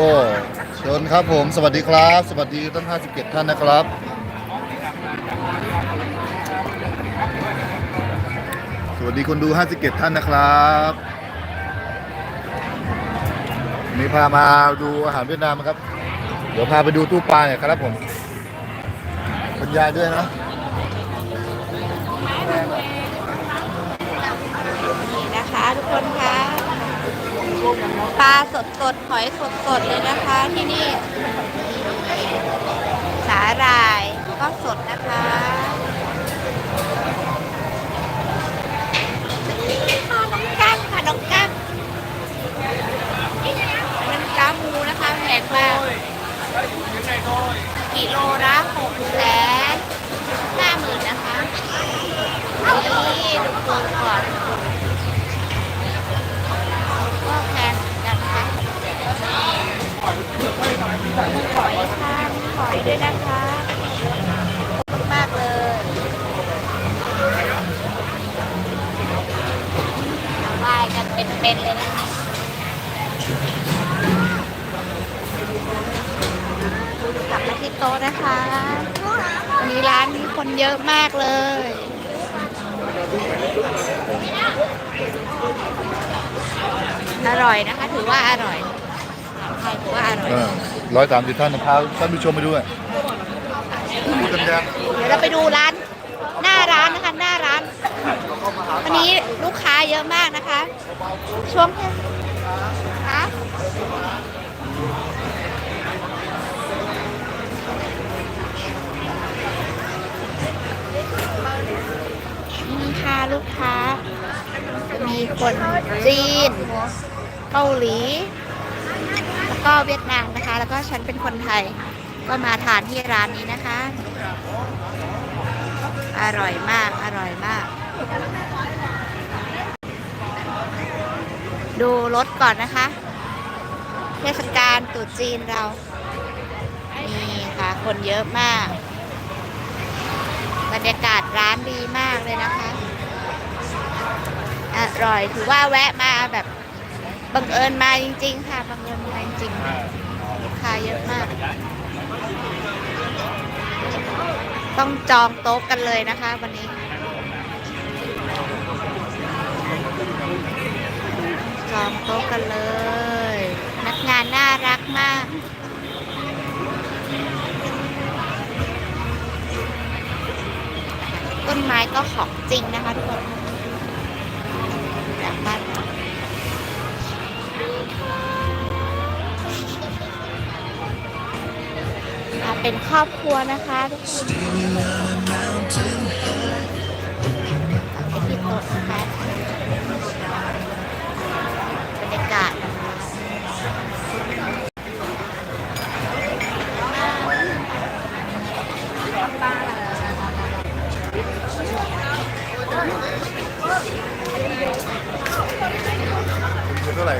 โอ้เชิญครับผม สวัสดีครับ สวัสดีทั้ง 57 ท่านนะครับ สวัสดีคนดู 57 ท่านนะครับวันนี้พามาดูอาหารเวียดนามครับ เดี๋ยวพาไปดูตู้ปลาหน่อยครับผมบรรยายด้วยนะนี่นะคะทุกคนคะ ปลาสดสดหอยสดสดเลยนะคะที่นี่ สาหร่ายก็สดนะคะค่ะน้องกั้งค่ะน้องกั้งน้ำก้ามูนะคะแพงมากกิโลละหกแสนห้าหมื่นนะคะนี่ดูตัวก่อน ก็แพงเหมือนกันนะคะหอยค่ะมีหอยด้วยนะคะมากเลยว่ายกัน เป็นๆเลยนะคะกลับมาที่โต๊ะนะคะ วันนี้ร้านนี้คนเยอะมากเลยอร่อยนะคะ ถือว่าอร่อยอาหารไทยถือว่าอร่อยร้อยสามสิบท่านนะพาท่านผู้ชมไปด้วยพูดกันยังเดี๋ยวเราไปดูร้าน หน้าร้านนะคะ หน้าร้านวันนี้ ลูกค้าเยอะมากนะคะ ช่วงเทศคะนี่ค่ะลูกค้า มีคนจีน เกาหลี แล้วก็เวียดนามนะคะ แล้วก็ฉันเป็นคนไทย ก็มาทานที่ร้านนี้นะคะ อร่อยมาก อร่อยมาก ดูรถก่อนนะคะ เทศกาลตรุษจีนเรา นี่ค่ะ คนเยอะมาก บรรยากาศร้านดีมากเลยนะคะ อร่อยถือว่าแวะมาแบบบังเอิญมาจริง ๆ ค่ะบังเอิญมาจริงๆลูกค้าเยอะมาก ต้องจองโต๊ะกันเลยนะคะวันนี้ องโต๊ะกันเลยนักงานน่ารักมากต้นไม้ก็ของจริงนะคะทุกคนจากบ้านเป็นครอบครัวนะคะทุกคน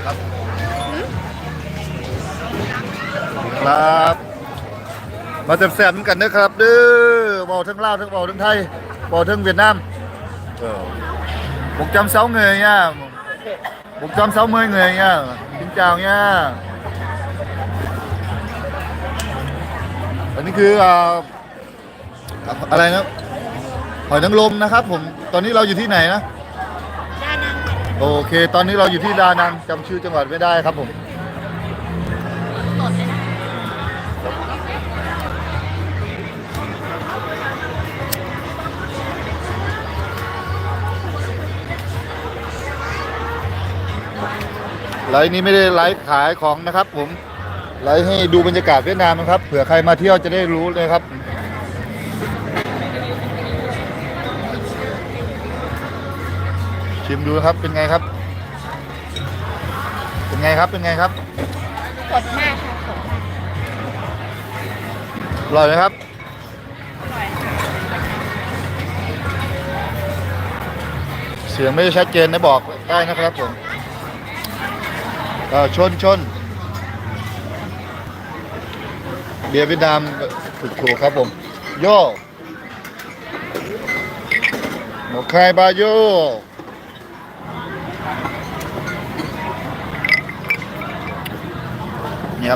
คร่ครับครับ มาแซ่บๆเหมือนกันนะครับเด้อเบาทั้งลาวทั้งเบาทั้งไทยเบาทั้งเวียดนามเออ một trăm sáu người nha một trăm sáu mươi người nha xin chào nha อันนี้คืออ่าอะไรนะหอยนางรมนะครับ ผมตอนนี้เราอยู่ที่ไหนนะ โอเค ตอนนี้เราอยู่ที่ดานังจำชื่อจังหวัดไม่ได้ครับผมสดเลนะไลฟ์นี้ไม่ได้ไลฟ์ขายของนะครับ ผมไลฟ์ให้ดูบรรยากาศเวียดนามนะครับเผื่อใครมาเที่ยวจะได้รู้เลยครับ ชิมดูนะครับเป็นไงครับ เป็นไงครับเป็นไงครับสดมากค่ะสดมากอร่อยไหมครับเสียงไม่ได้ชัดเจนนะบอกได้นะครับผมเอ่อชนชนเบียร์เวียดนามถูกถูกครับผมโย่หมกไข่บาโย